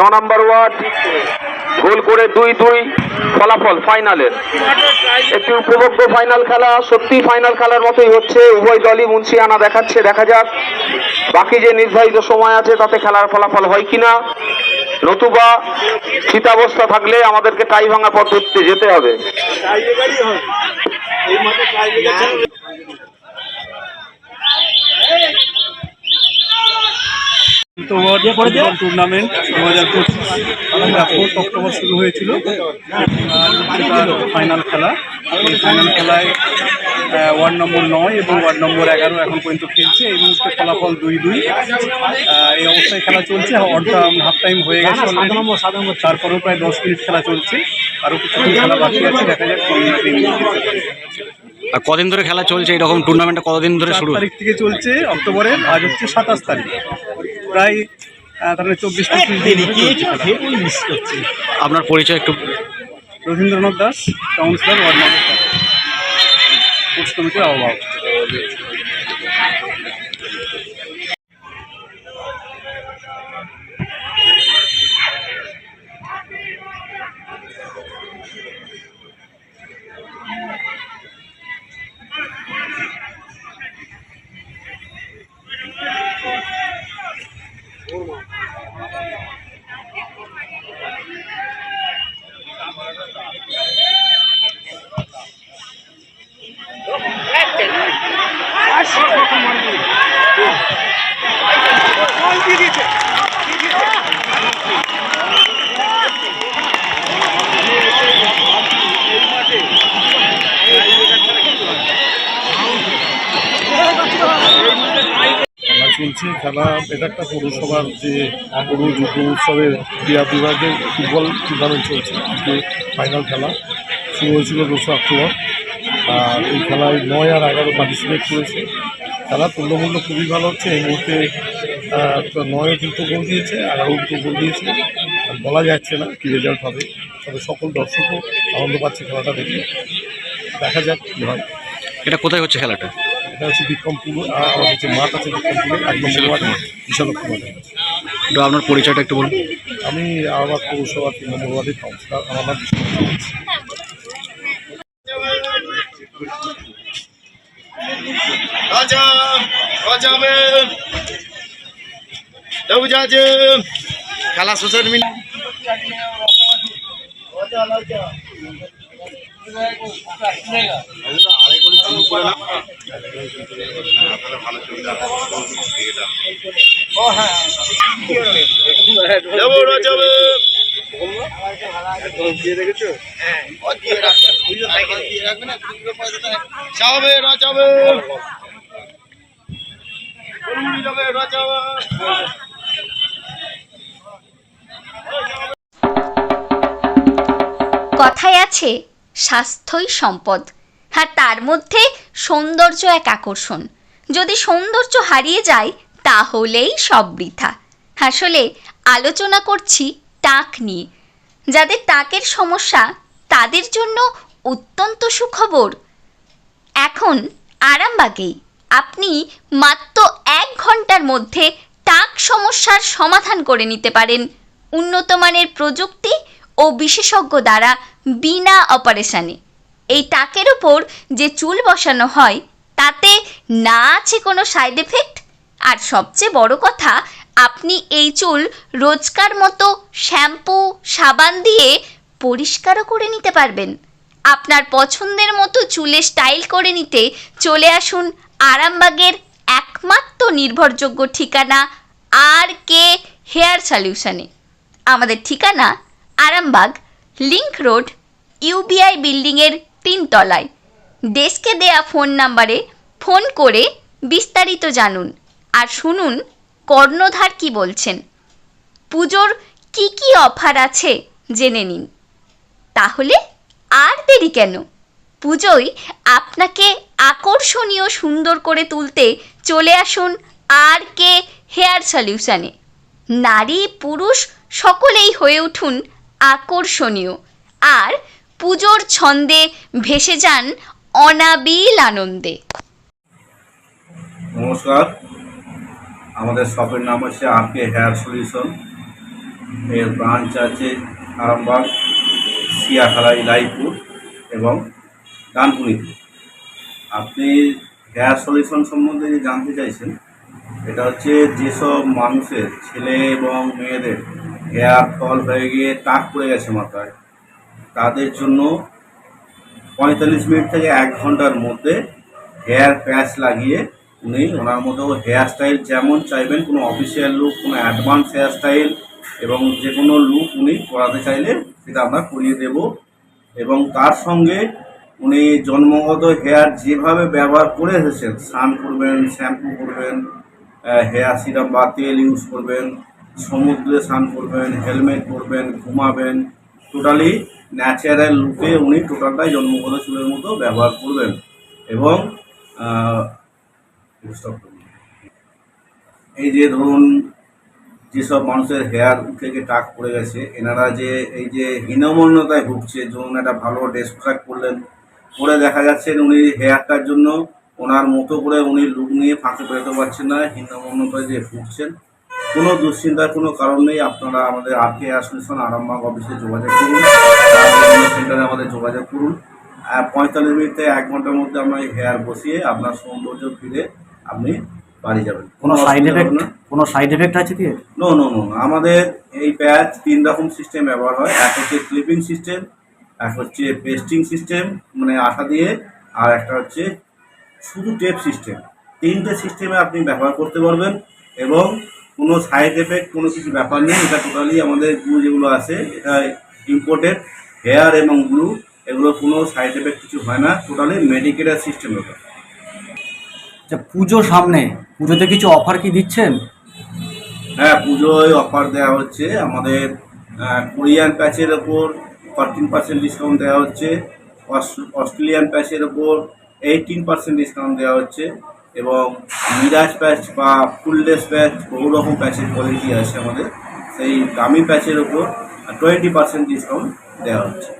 ন নম্বর ওয়ার্ড, গোল করে দুই দুই, ফলাফল ফাইনালের। একটি উপভোগ্য ফাইনাল খেলা, সত্যি ফাইনাল খেলার মতোই হচ্ছে। উভয় দলই মুন্সিয়ানা দেখাচ্ছে, দেখা যাক। বাকি যে নির্ধারিত সময় আছে, তাতে খেলার ফলাফল হয় কিনা। নতুবা শীতাবস্থা থাকলে আমাদেরকে টাই ভাঙা পদ্ধতিতে যেতে হবে। তো ফুটবল টুর্নামেন্ট দু হাজার পঁচিশ ফোর্থ অক্টোবর শুরু হয়েছিল। ফাইনাল খেলা। এই ফাইনাল খেলায় ওয়ার্ড নম্বর নয় এবং ওয়ার্ড নম্বর এগারো এখন পর্যন্ত খেলছে। এই মুহূর্তে ফলাফল দুই দুই। এই অবস্থায় খেলা চলছে। অর্ধা হাফ টাইম হয়ে গেছে। তারপরেও প্রায় দশ মিনিট খেলা চলছে। আরও কিছু খেলা বাকি আছে দেখা যাক কোন। আর কদিন ধরে খেলা চলছে? এরকম টুর্নামেন্টটা কতদিন ধরে শুরু? তারিখ থেকে চলছে অক্টোবরে আজ হচ্ছে সাতাশ তারিখ। প্রায় তাহলে চব্বিশ। আপনার পরিচয় একটু? Rabindranath Das councillor ward number sports কমিটির আহ্বায়ক। চলছে খেলা এটা একটা পৌরসভার যে পৌর যুব উৎসবের ক্রীড়া বিভাগের ফুটবল টুর্নামেন্ট চলছে, আজকে ফাইনাল খেলা, শুরু হয়েছিল দোসরা অক্টোবর আর এই খেলায় নয় আর এগারো পার্টিসিপেট করেছে। খেলা তুল্যমূল্য খুবই ভালো হচ্ছে, এই মুহূর্তে নয় নয়ও গোল দিয়েছে এগারো কিন্তু গোল দিয়েছে। আর বলা যাচ্ছে না কী রেজাল্ট হবে, তবে সকল দর্শকও আনন্দ পাচ্ছে খেলাটা দেখে। দেখা যাক কী হয়। এটা কোথায় হচ্ছে খেলাটা? এটা হচ্ছে বিক্রমপুর আর আমাদের যে মাঠ আছে বিক্রমপুরে এক নম্বর ওয়ার্ডে বিশালক্ষ মাঠে। আপনার পরিচয়টা একটু বলুন। আমি আহ্বাদ পৌরসভা তিন নম্বর ওয়ার্ডের কাউন্সিলর আমার নাম দাস। Raja, Raja Ben, কথায় আছে স্বাস্থ্যই সম্পদ। আর তার মধ্যে সৌন্দর্য এক আকর্ষণ। যদি সৌন্দর্য হারিয়ে যায়, তাহলেই সব বৃথা। আসলে আলোচনা করছি টাক নিয়ে। যাদের টাকের সমস্যা, তাদের জন্য অত্যন্ত সুখবর। এখন আরামবাগেই। আপনি মাত্র এক ঘণ্টার মধ্যে টাক সমস্যার সমাধান করে নিতে পারেন উন্নত মানের প্রযুক্তি ও বিশেষজ্ঞ দ্বারা বিনা অপারেশনে। এই টাকের ওপর যে চুল বসানো হয়, তাতে না আছে কোনো সাইড এফেক্ট আর সবচেয়ে বড় কথা, আপনি এই চুল রোজকার মতো শ্যাম্পু, সাবান দিয়ে পরিষ্কারও করে নিতে পারবেন। আপনার পছন্দের মতো চুলে স্টাইল করে নিতে চলে আসুন আরামবাগের একমাত্র নির্ভরযোগ্য ঠিকানা আর কে হেয়ার সলিউশনে। আমাদের ঠিকানা আরামবাগ লিংক রোড ইউবিআই বিল্ডিংয়ের তিনতলায় ডেস্কে দেয়া ফোন নাম্বারে ফোন করে বিস্তারিত জানুন। আর শুনুন, কর্ণধার কি বলছেন। পুজোর কি কি অফার আছে জেনে নিন। তাহলে আর দেরি কেন? পুজোয় আপনাকে আকর্ষণীয় সুন্দর করে তুলতে চলে আসুন আর কে হেয়ার সলিউশনে। নারী পুরুষ সকলেই হয়ে উঠুন আকর্ষণীয়। আর পুজোর ছন্দে ভেসে যান অনাবিল আনন্দে। নমস্কার। আমাদের শপের নাম হচ্ছে আর হেয়ার সলিউশন। এর ব্রাঞ্চ আছে আরামবাগ, সিয়াখালা ইলাইপুর এবং ডানকুনিতে আপনি হেয়ার সলিউশন সম্বন্ধে যে জানতে চাইছেন, এটা হচ্ছে যেসব মানুষের ছেলে এবং মেয়েদের হেয়ার ফল হয়ে গিয়ে টাক পড়ে গেছে মাথায়। তাদের জন্য পঁয়তাল্লিশ মিনিট থেকে এক ঘণ্টার মধ্যে হেয়ার প্যাচ লাগিয়ে উনি ওনার মতো হেয়ার স্টাইল যেমন চাইবেন, কোনো অফিসিয়াল লুক কোনো অ্যাডভান্স হেয়ার স্টাইল এবং যে কোনো লুক উনি করাতে চাইলে সেটা আমরা করিয়ে দেব এবং তার সঙ্গে উনি জন্মগত হেয়ার যেভাবে ব্যবহার করে এসেছেন, স্নান করবেন শ্যাম্পু করবেন হেয়ার সিরাম বা তেল ইউজ করবেন, সমুদ্রে স্নান করবেন হেলমেট পরবেন, ঘুমাবেন টোটালি ন্যাচারাল লুকে উনি টোটালটাই জন্মগত চুলের মতো, ব্যবহার করবেন। এবং এই যে ধরুন, যেসব মানুষের হেয়ার থেকে টাক পড়ে গেছে, এনারা যে এই যে হীনমন্যতায় ভুগছে, ধরুন একটা ভালো ড্রেস পোশাক পরলেন, পরে দেখা যাচ্ছে উনি হেয়ারটার জন্য ওনার মতো করে উনি লুক নিয়ে ফাঁকে বেরোতে পারছেন না, হীনমন্যতায় যে ভুগছেন। কোনো দুশ্চিন্তার কোনো কারণ নেই আপনারা আমাদের আর কে অ্যাসোসিয়েশন আরামবাগ অফিসে যোগাযোগ করুন। সেন্টারে আমাদের যোগাযোগ করুন। আর পঁয়তাল্লিশ মিনিটে এক ঘণ্টার মধ্যে আমরা হেয়ার বসিয়ে আপনার সৌন্দর্য ফিরে আপনি বাড়ি যাবেন। কোনো সাইড এফেক্ট না। কোনো সাইড এফেক্ট আছে কি? নো নো নো আমাদের এই প্যাচ তিন রকম সিস্টেম ব্যবহার হয়। এক হচ্ছে ক্লিপিং সিস্টেম এক হচ্ছে পেস্টিং সিস্টেম মানে আঠা দিয়ে আর একটা হচ্ছে শুধু টেপ সিস্টেম তিনটে সিস্টেমে আপনি ব্যবহার করতে পারবেন এবং কোনো সাইড এফেক্ট কোনো কিছু ব্যাপার নেই। এটা টোটালি আমাদের গ্লু যেগুলো আছে এটা ইম্পোর্টেড হেয়ার এবং গ্লু এগুলো কোনো সাইড এফেক্ট কিছু হয় না। টোটালি মেডিকেলের সিস্টেম ওটা। আচ্ছা পুজো সামনে পুজোতে কিছু অফার কি দিচ্ছেন? হ্যাঁ পুজোয় অফার দেওয়া হচ্ছে। আমাদের কোরিয়ান প্যাচের ওপর ফরটিন পার্সেন্ট ডিসকাউন্ট দেওয়া হচ্ছে। অস- অস্ট্রেলিয়ান প্যাচের ওপর এইটিন পার্সেন্ট ডিসকাউন্ট দেওয়া হচ্ছে। এবং মিরাজ প্যাচ বা ফুললেস প্যাচ বহু রকম প্যাচের কোয়ালিটি আছে আমাদের। সেই দামি প্যাচের ওপর টোয়েন্টি পার্সেন্ট ডিসকাউন্ট দেওয়া হচ্ছে।